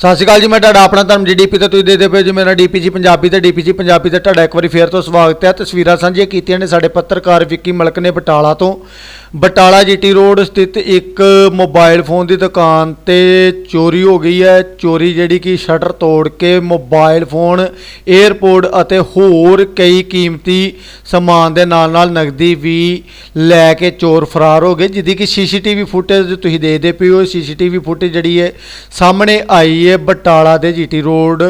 ਸਤਿ ਸ਼੍ਰੀ ਅਕਾਲ ਜੀ, ਮੈਂ ਤੁਹਾਡਾ ਆਪਣਾ ਧਰਮ ਜੀ ਡੀਪੀ ਤੇ ਤੁਸੀਂ ਦੇਖਦੇ ਪਏ ਜੀ, ਮੇਰਾ ਡੀਪੀਜੀ ਪੰਜਾਬੀ ਤੇ ਡੀਪੀਜੀ ਪੰਜਾਬੀ ਤੇ ਤੁਹਾਡਾ ਇੱਕ ਵਾਰੀ ਫੇਰ ਤੋਂ ਸਵਾਗਤ ਹੈ। ਤਸਵੀਰਾਂ ਸਾਂਝੀਆਂ ਕੀਤੀਆਂ ਨੇ ਸਾਡੇ ਪੱਤਰਕਾਰ ਵਿੱਕੀ ਮਲਕ ਨੇ ਬਟਾਲਾ ਤੋਂ। ਬਟਾਲਾ ਜੀਟੀ ਰੋਡ ਸਥਿਤ ਇੱਕ ਮੋਬਾਈਲ ਫੋਨ ਦੀ ਦੁਕਾਨ ਤੇ ਚੋਰੀ ਹੋ ਗਈ ਹੈ। ਚੋਰੀ ਜਿਹੜੀ ਕਿ ਸ਼ਟਰ ਤੋੜ ਕੇ ਮੋਬਾਈਲ ਫੋਨ 에ਅਰਪੋਰਟ ਅਤੇ ਹੋਰ ਕਈ ਕੀਮਤੀ ਸਮਾਨ ਦੇ ਨਾਲ ਨਾਲ ਨਗਦੀ ਵੀ ਲੈ ਕੇ ਚੋਰ ਫਰਾਰ ਹੋ ਗਏ। ਜਿਹਦੀ ਕਿ ਸੀਸੀਟੀਵੀ ਫੁਟੇਜ ਤੁਸੀਂ ਦੇਖਦੇ ਪਏ ਹੋ। ਸੀਸੀਟੀਵੀ ਫੁਟੇਜ ਜਿਹੜੀ ਹੈ ਸਾਹਮਣੇ ਆਈ ਹੈ ਬਟਾਲਾ ਦੇ ਜੀਟੀ ਰੋਡ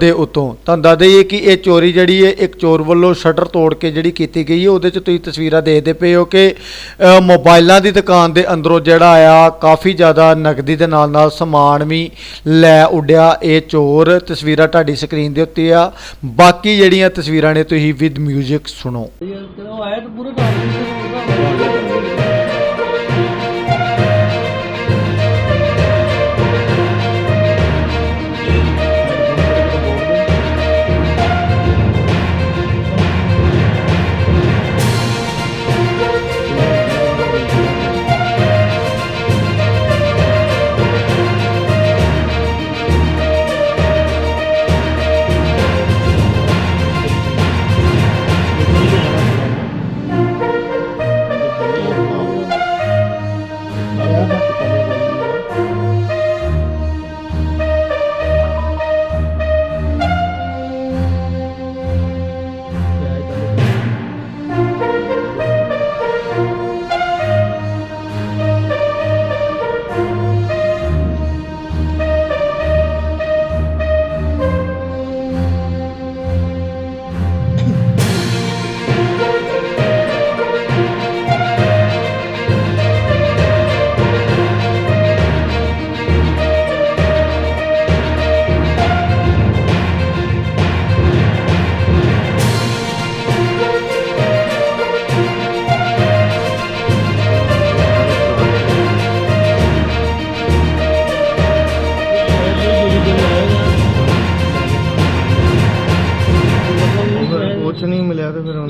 ਦੇ ਉੱਤੋਂ। ਤੁਹਾਨੂੰ ਦੱਸ ਦਈਏ ਕਿ ਇਹ ਚੋਰੀ ਜਿਹੜੀ ਹੈ ਇੱਕ ਚੋਰ ਵੱਲੋਂ ਸ਼ਟਰ ਤੋੜ ਕੇ ਜਿਹੜੀ ਕੀਤੀ ਗਈ ਹੈ ਉਹਦੇ 'ਚ ਤੁਸੀਂ ਤਸਵੀਰਾਂ ਦੇਖਦੇ ਪਏ ਹੋ ਕਿ ਅ, ਮੋਬਾਈਲਾਂ ਦੀ ਦੁਕਾਨ ਦੇ ਅੰਦਰੋਂ ਜਿਹੜਾ ਆ ਕਾਫੀ ਜ਼ਿਆਦਾ ਨਕਦੀ ਦੇ ਨਾਲ ਨਾਲ ਸਮਾਨ ਵੀ ਲੈ ਉੱਡਿਆ ਇਹ ਚੋਰ। ਤਸਵੀਰਾਂ ਤੁਹਾਡੀ ਸਕਰੀਨ ਦੇ ਉੱਤੇ ਆ। ਬਾਕੀ ਜਿਹੜੀਆਂ ਤਸਵੀਰਾਂ ਨੇ ਤੁਸੀਂ ਵਿਦ 뮤직 ਸੁਣੋ। ਉਹ ਆਇਆ ਤਾਂ ਪੂਰੇ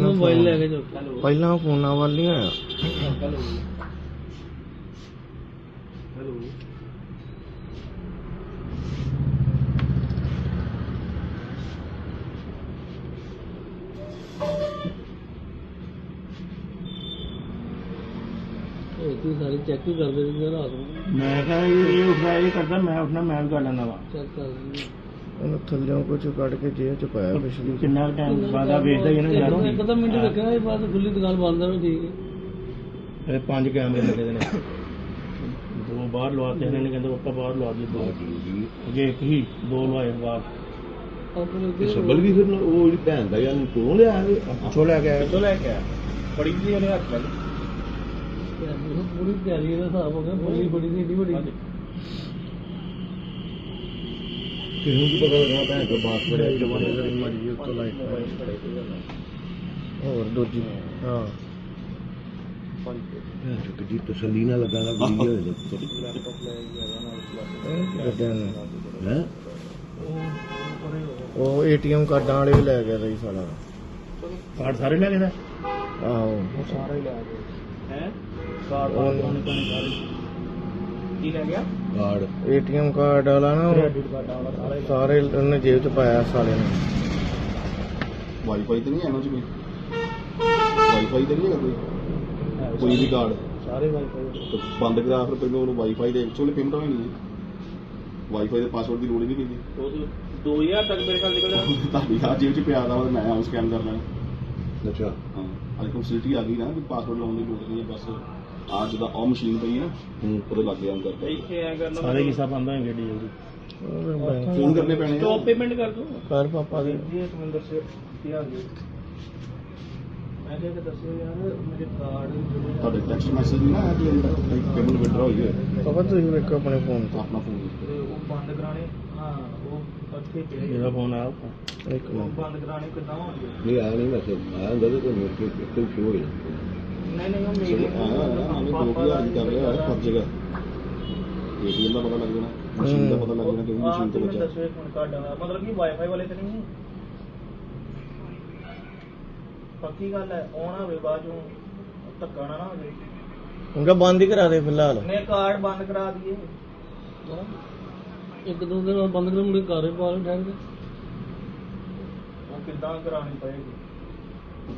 ਤੇ ਉਹਨੂੰ ਮੋਬਾਈਲ ਲੈ ਕੇ ਜਾਓ ਪਹਿਲਾਂ ਫੋਨਾਂ ਵੱਲ ਨਹੀਂ ਆਇਆ। ਉਹ ਤੁਸੀਂ ਸਾਰੇ ਚੈੱਕ ਹੀ ਕਰਦੇ ਸੀ ਰਾਤ ਨੂੰ। ਮੈਂ ਕਿਹਾ ਇਹ ਇਹ ਉੱਠਦਾ ਇਹ ਕਰਦਾ ਮੈਂ ਉੱਠਣਾ ਮੈਂ ਵੀ ਕਰ ਲੈਂਦਾ ਵਾ। ਚੈੱਕ ਕਰਦੇ ਉਹਨੂੰ ਥੱਲਿਓਂ ਕੁਝ ਕੱਢ ਕੇ ਜੇਬ ਚ ਪਾਇਆ ਪਿਛਲੀ ਕਿੰਨਾ ਟਾਈਮ ਆ ਵੇਚਦਾ ਹੀ ਹੈ ਨਾ ਯਾਰ ਇੱਕ ਤਾਂ ਮਿੰਟ ਰੱਖਣਾ ਇਹ ਬਾਅਦ ਖੁੱਲੀ ਦੁਕਾਨ ਬੰਦ ਕਰੋ ਠੀਕ ਹੈ। ਇਹ ਪੰਜ ਕੈਮਰੇ ਲੱਗੇ ਦੇ ਨੇ। ਦੋ ਬਾਹਰ ਲਵਾਤੇ ਇਹਨਾਂ ਨੇ ਕਹਿੰਦੇ ਉੱਪਰ ਬਾਹਰ ਲਵਾ ਦੀ ਦੋ। ਜੇ ਇੱਕ ਹੀ ਦੋ ਲਵਾਏ ਬਾਹਰ। ਆਪਣੇ ਤੇ ਸੱਬਲ ਵੀ ਫਿਰ ਉਹ ਜਿਹੜੀ ਭੈਣ ਦਾ ਯਾਰ ਕੋਲੋਂ ਲਿਆ? ਪਿੱਛੋਂ ਲੈ ਕੇ ਆਇਆ? ਕਿੱਥੋਂ ਲੈ ਕੇ ਆ ਬੜੀ ਜੀ ਉਹਨੇ ਹੱਥ ਲੱਗ ਪੂਰੀ ਤਿਆਰੀ ਦਾ ਹਿਸਾਬ ਹੋ ਗਿਆ ਬੋਲੀ ਬੜੀ ਨਹੀਂ ਬੜੀ। ਕਿਸੇ ਨੂੰ ਕੀ ਪਤਾ ਲੱਗਾ ਭੈਣ ਤੋਂ ਬਾਤ ਪੜਿਆ ਜਵਾਨੇ ਦਾ ਮਰਜ਼ੀ ਉੱਤੋਂ ਲਾਈਟ ਹੋਰ ਦੂਜੀ ਹਾਂ ਭੈਣ ਚੋ ਕਿੱਡੀ ਤਸੱਲੀ ਨਾਲ ਲੱਗਾ ਨਾ ਗੁਰੀ ਹੋਏ ਗੱਡਿਆਂ ਨੂੰ। ਹੈ? ਉਹ ਏਟੀਐਮ ਕਾਰਡਾਂ ਵਾਲੇ ਵੀ ਲੈ ਗਿਆ ਸੀ ਸਾਲਾ ਕਾਰਡ ਸਾਰੇ ਲੈ ਗਏ ਦਾ ਆਹੋ। ਸਾਰੇ ਲੈ ਗਏ। ਹੈ? ਕਾਰਡ ਉਹ- ਪਾਣੀ ਪਾਣੀ ਸਾਰੇ। ਕੀ ਲੈ ਗਿਆ? ਕਾਰਡ ਏਟੀਐਮ ਕਾਰਡ ਵਾਲਾ ਨਾ ਉਹ ਸਾਰੇ ਉਹਨੇ ਜੇਬ ਚ ਪਾਇਆ ਸਾਲੇ ਨੇ। ਵਾਈਫਾਈ ਤੇ ਨਹੀਂ ਹੈ ਜੀ ਕੋਈ ਵਾਈਫਾਈ ਤੇ ਨਹੀਂ ਹੈਗਾ ਕੋਈ? ਕੋਈ ਵੀ ਕਾਰਡ ਸਾਰੇ ਵਾਈਫਾਈ ਤੇ ਬੰਦ ਕਰਾ ਫਿਰ ਪਹਿਲਾਂ ਉਹਨੂੰ ਵਾਈਫਾਈ ਦੇ ਐਕਚੁਅਲੀ ਪੇਮੈਂਟ ਹੋਣੀ ਨਹੀਂ ਵਾਈਫਾਈ ਦੇ ਪਾਸਵਰਡ ਦੀ ਲੋੜ ਹੀ ਨਹੀਂ ਪੈਂਦੀ। 2000 ਤੱਕ ਮੇਰੇ ਖਿਆਲ ਨਿਕਲ ਜਾਣਾ ਤੁਹਾਡੀ ਆ ਜੇਬ 'ਚ ਪਿਆ ਦਾ ਵਾ ਤੇ ਮੈਂ ਆਉਂ ਸਕੈਨ ਕਰ ਲੈਣਾ ਅੱਛਾ। ਹਾਂ ਅੱਜ ਫੈਸਿਲਿਟੀ ਆ ਗਈ ਨਾ ਕਿ ਪਾਸਵਰਡ ਲਾਉਣ ਦੀ ਲੋੜ ਨਹੀਂ ਹੈ ਬਸ ਆ ਜਿਹਦਾ ਉਹ ਮਸ਼ੀਨ ਪਈ ਹੈ ਨਾ ਹੂੰ ਉਹਦੇ ਲੱਗ ਗਿਆ ਕਰਦਾ ਇੱਥੇ ਐ ਕਰਨਾ ਸਾਰੇ ਕਿਸਾ ਬੰਦ ਹੋਣਗੇ ਏਡੀ ਜਲਦੀ ਉਹ ਫਿਰ ਬੈਂਕ ਫੋਨ ਕਰਨੇ ਪੈਣੇ ਆ। ਸਟਾਪ ਪੇਮੈਂਟ ਕਰ ਦੋ। ਕਰ ਪਾਪਾ ਦੇ। ਜੀ ਸਮਿੰਦਰ ਸੇ ਕੀ ਆ ਗਿਆ ਮੈਂ ਕਿਹਾ ਕਿ ਦੱਸਿਓ ਯਾਰ ਮੇਰੇ ਕਾਰਡ ਜਿਹੜੇ ਤੁਹਾਡੇ ਟੈਕਸਟ ਮੈਸੇਜ ਨਹੀਂ ਨਾ ਆਇਆ ਕਿ ਪੇਮੈਂਟ ਵਿਡਰਾ ਹੋਈ ਹੈ ਪਾਪਾ ਤੁਸੀਂ ਵੇਖੋ ਆਪਣੇ ਫੋਨ ਤੇ। ਆਪਣਾ ਫੋਨ ਉਹ ਬੰਦ ਕਰਾਣੇ ਹਾਂ ਉਹ ਅੱਗੇ ਪਏ ਮੇਰਾ ਫੋਨ ਆਇਆ ਇੱਕ ਉਹ ਮਿੰਟ। ਬੰਦ ਕਰਾਣੇ ਕਿੱਦਾਂ ਹੋਣਗੇ? ਨਹੀਂ ਆਇਆ ਨਹੀਂ ਮੈਸੇਜ ਆਇਆ ਹੁੰਦਾ ਤਾਂ ਤੁਹਾਨੂੰ ਇੱਕ ਇੱਕ ਇੱਕ ਸ਼ੋ ਹੋ ਜਾਂਦਾ ਨਹੀਂ ਨਹੀਂ ਉਹ ਚਲੋ ਮੇਰੇ ਆਇਆ ਨਾ ਹਮੇ 2000 ਦੀ ਕਰ ਰਿਹਾ ਹੈ ਹਰ ਜਗ੍ਹਾ। ਏਟੀਐਮ ਦਾ ਪਤਾ ਲੱਗ ਜਾਣਾ ਮਸ਼ੀਨ ਦਾ ਪਤਾ ਲੱਗ ਜਾਣਾ ਕਿ ਮਸ਼ੀਨ ਤੋਂ ਤੁਸੀਂ ਬੱਚਾ ਦੱਸੋ ਇੱਕ ਮਿੰਟ ਕਾਰਡ ਦਾ ਮਤਲਬ ਕਿ ਵਾਈਫਾਈ ਵਾਲੇ ਤੇ ਨਹੀਂ। ਪੱਕੀ ਗੱਲ ਹੈ ਆਉਣਾ ਹੋਵੇ ਬਾਅਦ ਚੋਂ ਧੱਕਾ ਨਾ ਨਾ ਹੋ ਜਾਵੇ ਉਨਕਾ ਬੰਦ ਹੀ ਕਰਾ ਦੇ ਫਿਲਹਾਲ? ਨੇ ਕਾਰਡ ਬੰਦ ਕਰਾ ਦਈਏ। ਇੱਕ ਦੋ ਦਿਨ ਬੰਦ ਕਰ ਮੁੰਡੇ ਘਰ ਪਾ ਲੈ ਠਹਿਰ ਕੇ ਉਹ ਕਿੱਦਾਂ ਕਰਾਣੀ ਪਏਗੀ?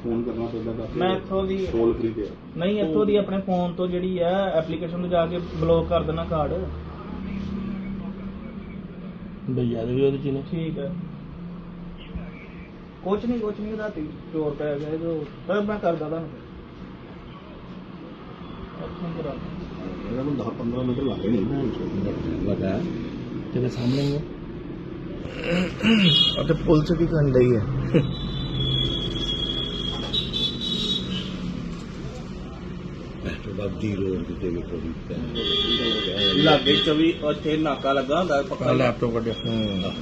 ਫੋਨ ਕਰਨਾ ਪੈਂਦਾ ਕਾਫੀ ਮੈਂ ਇੱਥੋਂ ਦੀ ਟੋਲ ਫ੍ਰੀ ਤੇ ਆ। ਨਹੀਂ ਇੱਥੋਂ ਦੀ ਆਪਣੇ ਫੋਨ ਤੋਂ ਜਿਹੜੀ ਹੈ ਐਪਲੀਕੇਸ਼ਨ ਤੋਂ ਜਾ ਕੇ ਬਲੌਕ ਕਰ ਦੇਣਾ ਕਾਰਡ ਭਈਆ ਦੇ ਵੀ ਉਹਦੇ ਚ ਨੇ ਠੀਕ ਹੈ ਕੁਛ ਨਹੀਂ ਕੁਛ ਨਹੀਂ ਰਾਤੀ ਚੋਰ ਪੈ ਗਏ ਜੋ ਫਿਰ ਮੈਂ ਕਰਦਾ ਤੁਹਾਨੂੰ ਅੱਛਾ ਕਰਾ ਇਹਨਾਂ ਨੂੰ 10 15 ਮਿੰਟ ਲੱਗੇ ਨਹੀਂ ਨਾ ਲਗਾ। ਤੇਰੇ ਸਾਹਮਣੇ ਹੀ ਹੈ ਅਤੇ ਪੁਲਿਸ ਕੀ ਕਰਨ ਡਈ ਹੈ ਬਾਦੀ ਰੋਡ ਕਿਤੇ ਵੀ ਕੋਈ ਲਾਗੇ 24 ਉੱਥੇ ਨਾਕਾ ਲੱਗਾ ਹੁੰਦਾ ਪੱਕਾ। ਲੈਪਟਾਪ ਕੱਢਿਆ। ਹੂੰ।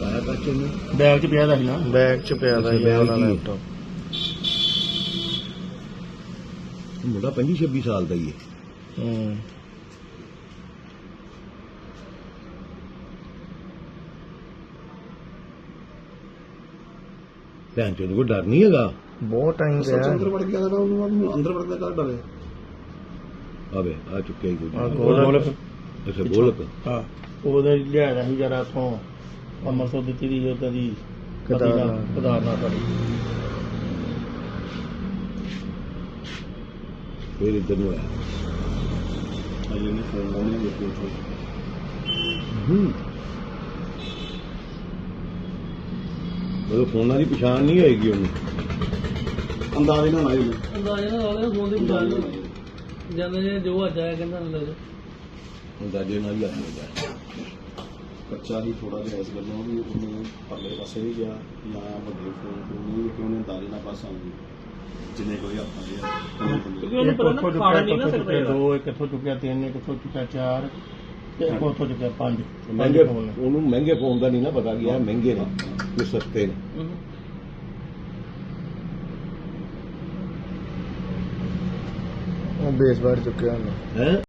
ਪਾਇਆ ਬੱਚੇ ਨੂੰ? ਬੈਗ ਚ ਪਿਆ ਦਾ ਸੀ ਨਾ। ਬੈਗ ਚ ਪਿਆ ਦਾ ਬੈਗ ਹੀ। ਲੈਪਟਾਪ ਮੁੰਡਾ 25 26 ਸਾਲ ਦਾ ਹੀ ਹੈ। ਹੂੰ। ਭੈਣ ਚੋਦ ਕੋਈ ਡਰ ਨਹੀਂ ਹੈਗਾ? ਬਹੁਤ ਟਾਈਮ ਸੱਚ ਅੰਦਰ ਗਿਆ। ਵੜ ਗਿਆ ਤਾਂ ਉਹਨੂੰ ਅੰਦਰ ਵੜਦਾ ਕਰ ਡਰੇ ਆਵੇ। ਆ ਚੁੱਕਿਆ ਹੀ ਕੋਈ ਗੋਲਕ। ਅੱਛਾ ਗੋਲਕ। ਹਾਂ ਉਹਦੇ ਲਿਆਇਆ ਸੀ ਜਰਾ ਤੋਂ ਅੰਮ੍ਰਿਤਸਰ ਦਿੱਤੀ ਦੀ ਉਹਦਾ ਦੀ। ਕਦਾਰਨਾਥ। ਵਾਲੀ। ਫਿਰ ਇੱਧਰ ਨੂੰ ਆਇਆ। ਅਜੇ ਨਹੀਂ ਫੋਨ ਲਾਉਣੇ ਦੇਖੋ ਹੂੰ। ਉਹ ਫੋਨਾਂ ਦੀ ਪਛਾਣ ਨਹੀਂ ਹੋਏਗੀ ਉਹਨੂੰ। ਅੰਦਾਜ਼ੇ ਨਾਲ ਆਏ ਨੇ ਅੰਦਾਜ਼ੇ ਨਾਲ ਵਾਲੇ ਫੋਨ ਦੀ ਪਛਾਣ ਜਾਂਦੇ ਨੇ ਜੋ ਅੱਜ ਆਇਆ ਕਹਿੰਦਾ ਲੈ ਜਾ ਅੰਦਾਜ਼ੇ ਨਾਲ ਹੀ ਆ ਜਾਂਦਾ ਕੱਚਾ ਹੀ ਥੋੜਾ ਜਿਹਾ ਇਸ ਗੱਲੋਂ ਵੀ ਉਹਨੇ ਪਰਲੇ ਪਾਸੇ ਵੀ ਗਿਆ ਨਾ ਵੱਡੇ ਫੋਨ ਤੋਂ ਨਹੀਂ ਕਿ ਉਹਨੇ ਅੰਦਾਜ਼ੇ ਨਾਲ ਪਾਸ ਆਉਂਦੀ ਜਿੰਨੇ ਕੋਈ ਆਪਾਂ ਦੇ ਕਿਉਂਕਿ ਉਹਨੂੰ ਪਤਾ ਨਾ ਖਾਣਾ ਨਹੀਂ ਨਾ ਸਕਦਾ। ਦੋ ਇੱਕ ਇੱਥੋਂ ਚੁੱਕਿਆ ਤਿੰਨ ਇੱਕ ਇੱਥੋਂ ਚੁੱਕਿਆ ਚਾਰ ਤੇ ਇੱਕ ਉੱਥੋਂ ਚੁੱਕਿਆ ਪੰਜ। ਮਹਿੰਗੇ ਫੋਨ। ਉਹਨੂੰ ਮਹਿੰਗੇ ਫੋਨ ਦਾ ਨਹੀਂ ਨਾ ਪਤਾ ਇਹ ਮਹਿੰਗੇ ਨੇ ਕਿ ਸਸਤੇ ਨੇ ਹਮ। ਉਹ ਬੇਸ ਬਾੜ ਚੁੱਕਿਆ ਉਹਨੇ ਹੈ?